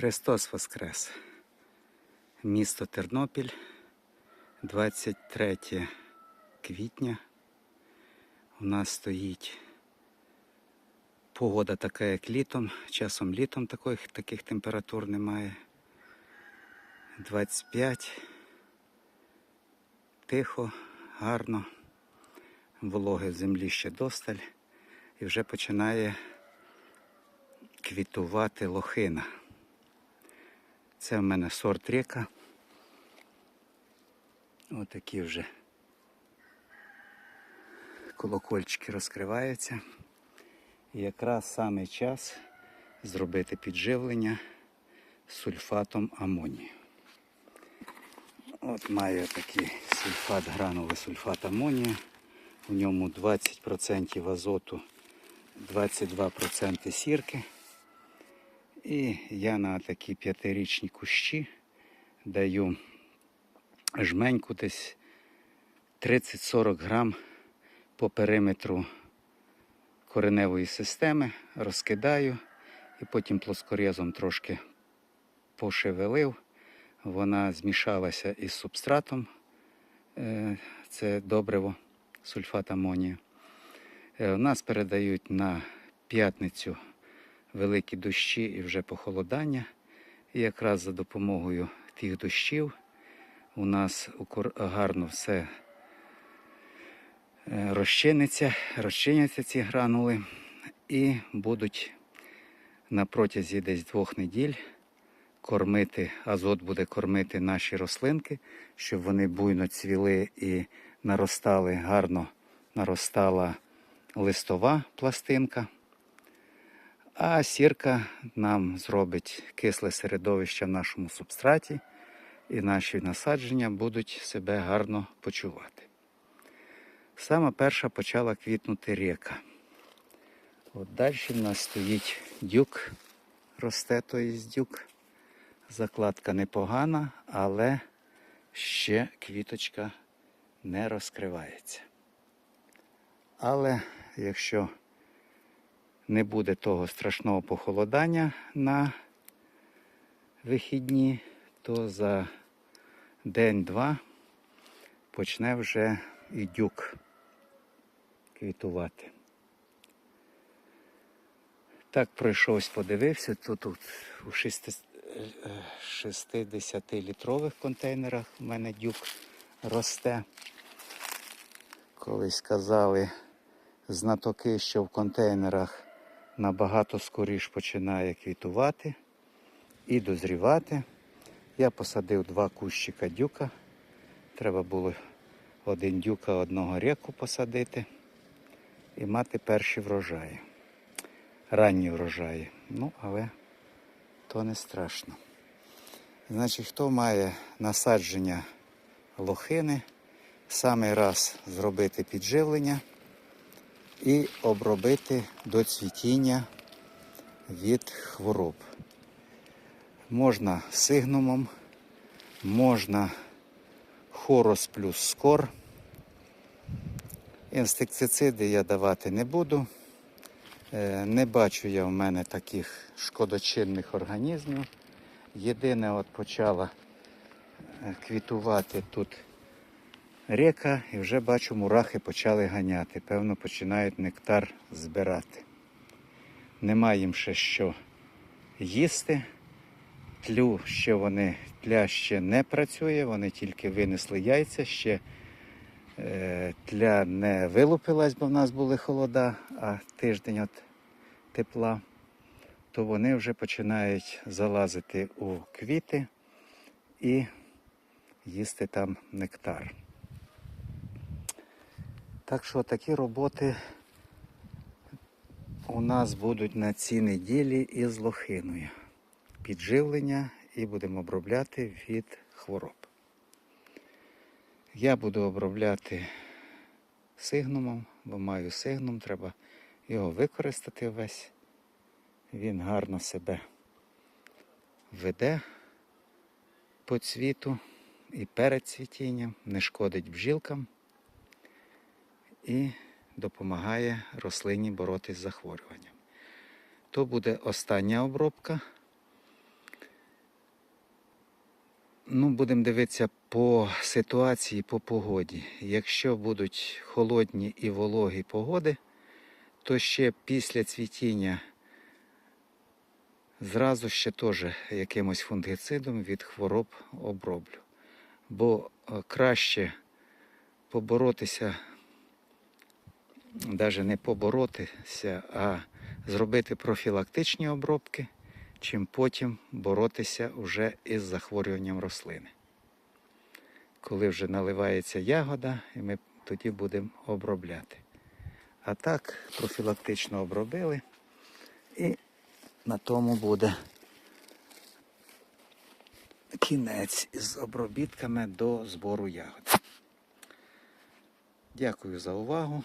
Христос Воскрес. Місто Тернопіль, 23 квітня. У нас стоїть погода така, як літом. Часом літом таких, таких температур немає. 25. Тихо, гарно. Вологи в землі ще досталь. І вже починає квітувати лохина. Це в мене сорт ріка. Отакі вже колокольчики розкриваються. І якраз саме час зробити підживлення сульфатом амонію. От маю такий сульфат, гранули сульфат амонію. У ньому 20% азоту, 22% сірки. І я на такі п'ятирічні кущі даю жменьку десь 30-40 грам по периметру кореневої системи, розкидаю і потім плоскорезом трошки пошевелив. Вона змішалася із субстратом, е, це добриво, сульфат амонію. Е, У нас передають на п'ятницю великі дощі і вже похолодання. І якраз за допомогою тих дощів у нас гарно все е, розчиниться, розчиняться ці гранули і будуть на протязі десь двох неділь кормити, азот буде кормити наші рослинки, щоб вони буйно цвіли і наростали, гарно наростала листова пластинка. А сірка нам зробить кисле середовище в нашому субстраті, і наші насадження будуть себе гарно почувати. Саме перша почала квітнути река. От далі в нас стоїть дюк, росте той з дюк. Закладка непогана, але ще квіточка не розкривається. Але якщо не буде того страшного похолодання на вихідні, то за день-два почне вже і дюк квітувати. Так пройшовсь, подивився. Тут, тут у 60-літрових контейнерах у мене дюк росте. Колись казали знатоки, що в контейнерах набагато скоріш починає квітувати і дозрівати. Я посадив два кущика дюка. Треба було один дюка, одного реку посадити і мати перші врожаї. Ранні врожаї. Ну, але то не страшно. Значить, хто має насадження лохини, саме раз зробити підживлення і обробити до цвітіння від хвороб. Можна сигнумом, можна хорос плюс скор. Інсектициди я давати не буду. Е, Не бачу я в мене таких шкодочинних організмів. Єдине, от почала е, квітувати тут река, і вже бачу, мурахи почали ганяти. Певно, починають нектар збирати. Нема їм ще що їсти. Тлю ще вони, тля ще не працює, вони тільки винесли яйця, ще е, тля не вилупилась, бо в нас були холода, а тиждень от тепла, то вони вже починають залазити у квіти і їсти там нектар. Так що такі роботи у нас будуть на цій неділі із лохиною. Підживлення і будемо обробляти від хвороб. Я буду обробляти сигнумом, бо маю сигнум, треба його використати весь. Він гарно себе веде по цвіту і перед цвітінням, не шкодить бджілкам і допомагає рослині боротись з захворюванням. То буде остання обробка. Ну, будемо дивитися по ситуації, по погоді. Якщо будуть холодні і вологі погоди, то ще після цвітіння зразу ще теж якимось фунгицидом від хвороб оброблю. Бо е, краще поборотися, навіть не поборотися, а зробити профілактичні обробки, чим потім боротися вже із захворюванням рослини. Коли вже наливається ягода, і ми тоді будемо обробляти. А так, профілактично обробили, і на тому буде кінець із обробітками до збору ягод. Дякую за увагу.